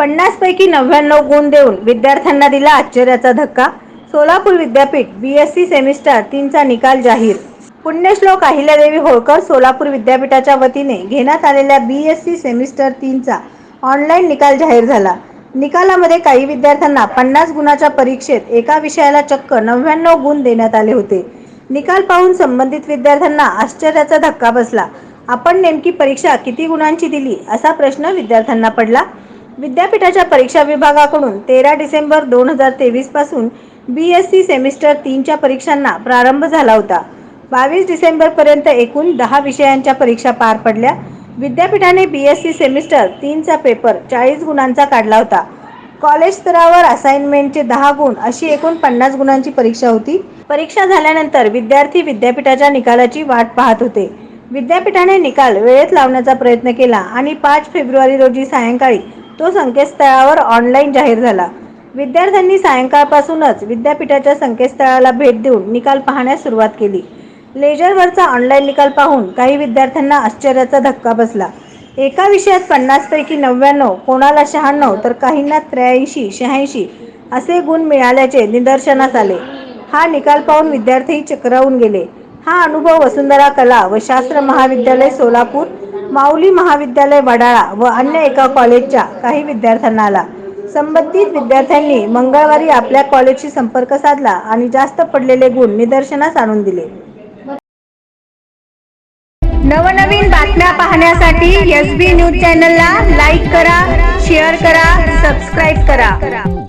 पन्नास पैकी नव्याण्णव गुण देऊन विद्यार्थ्यांना दिला आश्चर्याचा धक्का. सोलापूर विद्यापीठ बी एस सी सेमिस्टर तीनचा निकाल जाहीर. पुण्यश्लोक अहिल्यादेवी होळकर सोलापूर विद्यापीठाच्या वतीने घेण्यात आलेल्या बी एस सी सेमिस्टर तीनचा ऑनलाईन निकाल जाहीर झाला. निकालामध्ये काही विद्यार्थ्यांना पन्नास गुणाच्या परीक्षेत एका विषयाला चक्क नव्याण्णव गुण देण्यात आले होते. निकाल पाहून संबंधित विद्यार्थ्यांना आश्चर्याचा धक्का बसला. आपण नेमकी परीक्षा किती गुणांची दिली असा प्रश्न विद्यार्थ्यांना पडला. विद्यापीठाच्या परीक्षा विभागाकडून तेरा डिसेंबर दोन हजार तेवीसपासून बी एस सी सेमिस्टर तीनच्या परीक्षांना प्रारंभ झाला होता. बावीस डिसेंबरपर्यंत एकूण दहा विषयांच्या परीक्षा पार पडल्या. विद्यापीठाने बी एस सी सेमिस्टर तीनचा पेपर चाळीस गुणांचा काढला होता. कॉलेज स्तरावर असाइनमेंटचे दहा गुण अशी एकूण पन्नास गुणांची परीक्षा होती. परीक्षा झाल्यानंतर विद्यार्थी विद्यापीठाच्या निकालाची वाट पाहत होते. विद्यापीठाने निकाल वेळेत लावण्याचा प्रयत्न केला आणि पाच फेब्रुवारी रोजी सायंकाळी तो संकेतस्थळावर ऑनलाईन जाहीर झाला. विद्यार्थ्यांनी सायंकाळपासूनच विद्यापीठाच्या संकेतस्थळाला भेट देऊन निकाल पाहण्यास सुरुवात केली. लेजरवरचा ऑनलाईन निकाल पाहून काही विद्यार्थ्यांना आश्चर्याचा धक्का बसला. एका विषयात पन्नासपैकी नव्याण्णव कोणाला शहाण्णव तर काहींना त्र्याऐंशी शहाऐंशी असे गुण मिळाल्याचे निदर्शनास आले. हा निकाल पाहून विद्यार्थी चक्रावून गेले. हा अनुभव वसुंधरा कला व शास्त्र महाविद्यालय सोलापूर माऊली महाविद्यालय वडाळा व अन्य एका कॉलेजच्या काही विद्यार्थ्यांना आला. संबंधित विद्यार्थ्यांनी मंगळवारी आपल्या कॉलेजशी संपर्क साधला आणि जास्त पडलेले गुण निदर्शनास आणून दिले. नवनवीन बातम्या पाहण्यासाठी एस बी न्यूज चॅनलला लाईक करा शेअर करा सबस्क्राईब करा.